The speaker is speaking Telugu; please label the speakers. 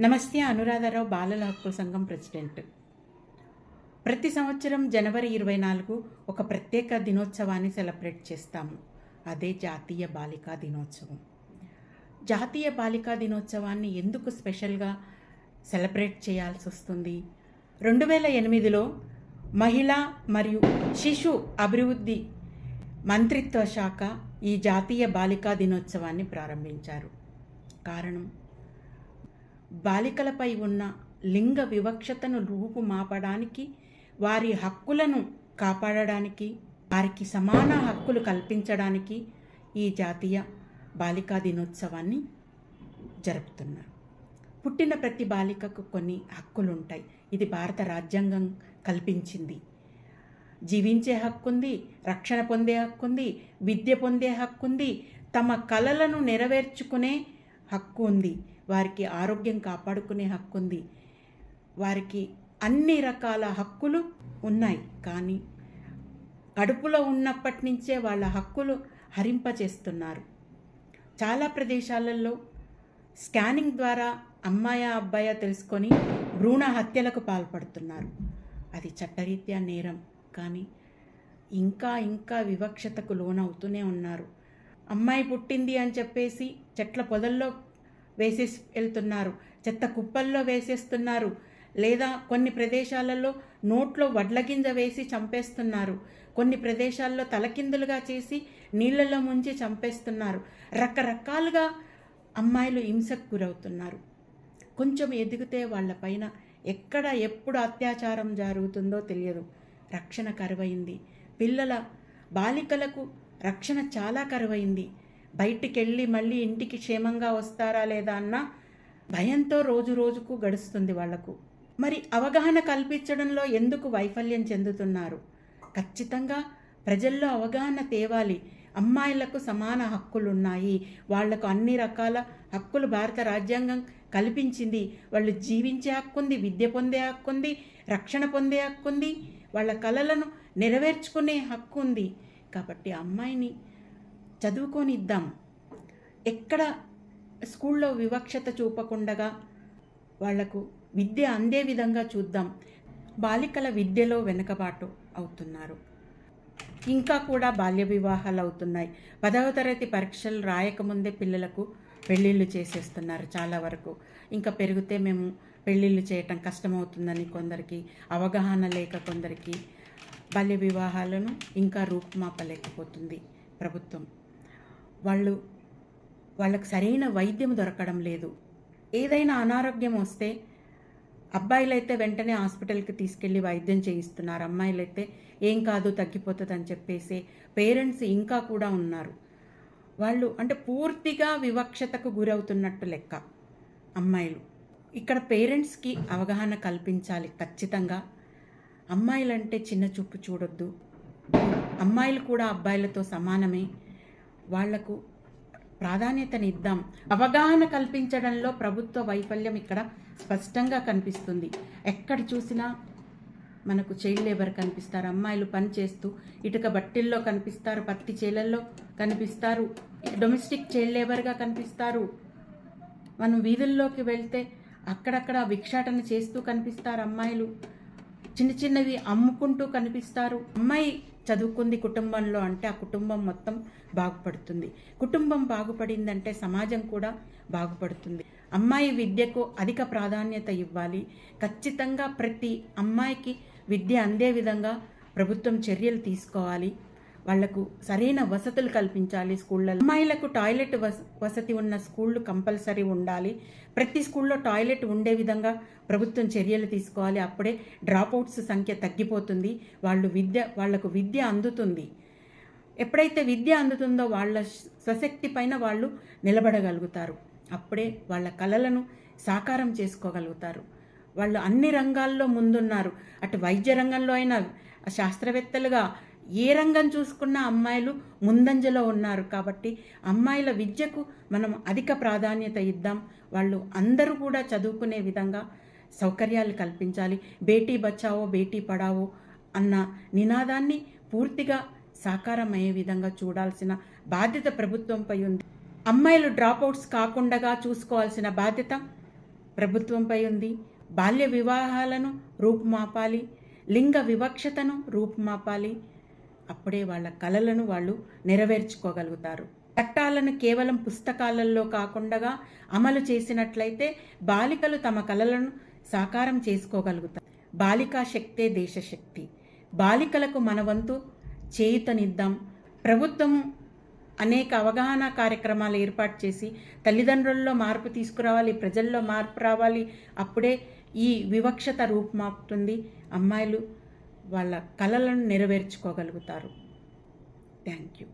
Speaker 1: నమస్తే అనురాధారావు బాలల హక్కుల సంఘం ప్రెసిడెంట్. ప్రతి సంవత్సరం జనవరి ఇరవై నాలుగు ఒక ప్రత్యేక దినోత్సవాన్ని సెలబ్రేట్ చేస్తాము. అదే జాతీయ బాలికా దినోత్సవం. జాతీయ బాలికా దినోత్సవాన్ని ఎందుకు స్పెషల్గా సెలబ్రేట్ చేయాల్సి వస్తుంది? రెండు వేల ఎనిమిదిలో మహిళా మరియు శిశు అభివృద్ధి మంత్రిత్వ శాఖ ఈ జాతీయ బాలికా దినోత్సవాన్ని ప్రారంభించారు. కారణం? బాలికలపై ఉన్న లింగ వివక్షతను రూపుమాపడానికి వారి హక్కులను కాపాడడానికి వారికి సమాన హక్కులు కల్పించడానికి ఈ జాతీయ బాలికా దినోత్సవాన్ని జరుపుతున్నారు. పుట్టిన ప్రతి బాలికకు కొన్ని హక్కులు ఉంటాయి ఇది భారత రాజ్యాంగం కల్పించింది. జీవించే హక్కుంది రక్షణ పొందే హక్కుంది విద్య పొందే హక్కుంది తమ కలలను నెరవేర్చుకునే హక్కు ఉంది వారికి ఆరోగ్యం కాపాడుకునే హక్కు ఉంది. వారికి అన్ని రకాల హక్కులు ఉన్నాయి. కానీ కడుపులో ఉన్నప్పటి నుంచే వాళ్ళ హక్కులు హరింపచేస్తున్నారు. చాలా ప్రదేశాలలో స్కానింగ్ ద్వారా అమ్మాయ అబ్బాయ తెలుసుకొని భ్రూణ హత్యలకు పాల్పడుతున్నారు. అది చట్టరీత్యా నేరం. కానీ ఇంకా ఇంకా వివక్షతకు లోనవుతూనే ఉన్నారు. అమ్మాయి పుట్టింది అని చెప్పేసి చెట్ల పొదల్లో వేసేసి వెళ్తున్నారు చెత్త కుప్పల్లో వేసేస్తున్నారు. లేదా కొన్ని ప్రదేశాలలో నోట్లో వడ్ల గింజ వేసి చంపేస్తున్నారు. కొన్ని ప్రదేశాల్లో తలకిందులుగా చేసి నీళ్ళలో ముంచి చంపేస్తున్నారు. రకరకాలుగా అమ్మాయిలు హింసకు గురవుతున్నారు. కొంచెం ఎదిగితే వాళ్ళపైన ఎక్కడ ఎప్పుడు అత్యాచారం జరుగుతుందో తెలియదు. రక్షణ కరువైంది. పిల్లల బాలికలకు రక్షణ చాలా కరువైంది. బయటికి వెళ్ళి మళ్ళీ ఇంటికి క్షేమంగా వస్తారా లేదా అన్న భయంతో రోజు రోజుకు గడుస్తుంది వాళ్ళకు. మరి అవగాహన కల్పించడంలో ఎందుకు వైఫల్యం చెందుతున్నారు? ఖచ్చితంగా ప్రజల్లో అవగాహన తేవాలి. అమ్మాయిలకు సమాన హక్కులు ఉన్నాయి వాళ్ళకు అన్ని రకాల హక్కులు భారత రాజ్యాంగం కల్పించింది. వాళ్ళు జీవించే హక్కుంది విద్య పొందే హక్కుంది రక్షణ పొందే హక్కుంది. వాళ్ళ కలలను నెరవేర్చుకునే హక్కు ఉంది కాబట్టి అమ్మాయిని చదువుకొని ఇద్దాం ఎక్కడ స్కూల్లో వివక్షత చూపకుండగా వాళ్ళకు విద్య అందే విధంగా చూద్దాం. బాలికల విద్యలో వెనుకబాటు అవుతున్నారు. ఇంకా కూడా బాల్య వివాహాలు అవుతున్నాయి. పదవ తరగతి పరీక్షలు రాయకముందే పిల్లలకు పెళ్ళిళ్ళు చేసేస్తున్నారు చాలా వరకు. ఇంకా పెరిగితే మేము పెళ్ళిళ్ళు చేయటం కష్టమవుతుందని కొందరికి అవగాహన లేక కొందరికి బాల్య వివాహాలను ఇంకా రూపుమాపలేకపోతుంది ప్రభుత్వం. వాళ్ళు వాళ్ళకు సరైన వైద్యం దొరకడం లేదు. ఏదైనా అనారోగ్యం వస్తే అబ్బాయిలైతే వెంటనే హాస్పిటల్కి తీసుకెళ్ళి వైద్యం చేయిస్తున్నారు. అమ్మాయిలైతే ఏం కాదు తగ్గిపోతుంది అని చెప్పేసి పేరెంట్స్ ఇంకా కూడా ఉన్నారు. వాళ్ళు అంటే పూర్తిగా వివక్షతకు గురవుతున్నట్టు లెక్క అమ్మాయిలు. ఇక్కడ పేరెంట్స్కి అవగాహన కల్పించాలి ఖచ్చితంగా. అమ్మాయిలంటే చిన్న చూపు చూడొద్దు. అమ్మాయిలు కూడా అబ్బాయిలతో సమానమే. వాళ్ళకు ప్రాధాన్యతనిద్దాం అవగాహన కల్పించడంలో ప్రభుత్వ వైఫల్యం ఇక్కడ స్పష్టంగా కనిపిస్తుంది. ఎక్కడ చూసినా మనకు చైల్డ్ లేబర్ కనిపిస్తారు. అమ్మాయిలు పని చేస్తూ ఇటుక బట్టిల్లో కనిపిస్తారు పత్తి చేలల్లో కనిపిస్తారు డొమెస్టిక్ చైల్డ్ లేబర్గా కనిపిస్తారు. మనం వీధుల్లోకి వెళ్తే అక్కడక్కడ భిక్షాటన చేస్తూ కనిపిస్తారు అమ్మాయిలు. చిన్న చిన్నవి అమ్ముకుంటూ కనిపిస్తారు. అమ్మాయి చదువుకుంది కుటుంబంలో అంటే ఆ కుటుంబం మొత్తం బాగుపడుతుంది. కుటుంబం బాగుపడిందంటే సమాజం కూడా బాగుపడుతుంది. అమ్మాయి విద్యకు అధిక ప్రాధాన్యత ఇవ్వాలి. ఖచ్చితంగా ప్రతి అమ్మాయికి విద్య అందే విధంగా ప్రభుత్వం చర్యలు తీసుకోవాలి. వాళ్ళకు సరైన వసతులు కల్పించాలి స్కూళ్ళలో అమ్మాయిలకు టాయిలెట్ వసతి ఉన్న స్కూళ్ళు కంపల్సరీ ఉండాలి. ప్రతి స్కూల్లో టాయిలెట్ ఉండే విధంగా ప్రభుత్వం చర్యలు తీసుకోవాలి. అప్పుడే డ్రాప్అవుట్స్ సంఖ్య తగ్గిపోతుంది. వాళ్ళు విద్య వాళ్ళకు విద్య అందుతుంది. ఎప్పుడైతే విద్య అందుతుందో వాళ్ళ స్వశక్తి పైన వాళ్ళు నిలబడగలుగుతారు. అప్పుడే వాళ్ళ కళలను సాకారం చేసుకోగలుగుతారు. వాళ్ళు అన్ని రంగాల్లో ముందున్నారు. అటు వైద్య రంగంలో అయినా శాస్త్రవేత్తలుగా ఏ రంగం చూసుకున్న అమ్మాయిలు ముందంజలో ఉన్నారు కాబట్టి అమ్మాయిల విద్యకు మనం అధిక ప్రాధాన్యత ఇద్దాం. వాళ్ళు అందరూ కూడా చదువుకునే విధంగా సౌకర్యాలు కల్పించాలి. బేటీ బచావో బేటీ పడావో అన్న నినాదాన్ని పూర్తిగా సాకారం అయ్యే విధంగా చూడాల్సిన బాధ్యత ప్రభుత్వంపై ఉంది. అమ్మాయిలు డ్రాప్అవుట్స్ కాకుండా చూసుకోవాల్సిన బాధ్యత ప్రభుత్వంపై ఉంది. బాల్య వివాహాలను రూపుమాపాలి. లింగ వివక్షతను రూపుమాపాలి. అప్పుడే వాళ్ళ కలలను వాళ్ళు నెరవేర్చుకోగలుగుతారు. చట్టాలను కేవలం పుస్తకాలలో కాకుండా అమలు చేసినట్లయితే బాలికలు తమ కలలను సాకారం చేసుకోగలుగుతారు. బాలికా శక్తే దేశశక్తి. బాలికలకు మన వంతు చేయుతనిద్దాం. ప్రభుత్వం అనేక అవగాహన కార్యక్రమాలు ఏర్పాటు చేసి తల్లిదండ్రుల్లో మార్పు తీసుకురావాలి ప్రజల్లో మార్పు రావాలి. అప్పుడే ఈ వివక్షత రూపుమాపుతుంది. అమ్మాయిలు వాళ్ళ కలలను నెరవేర్చుకోగలుగుతారు. Thank you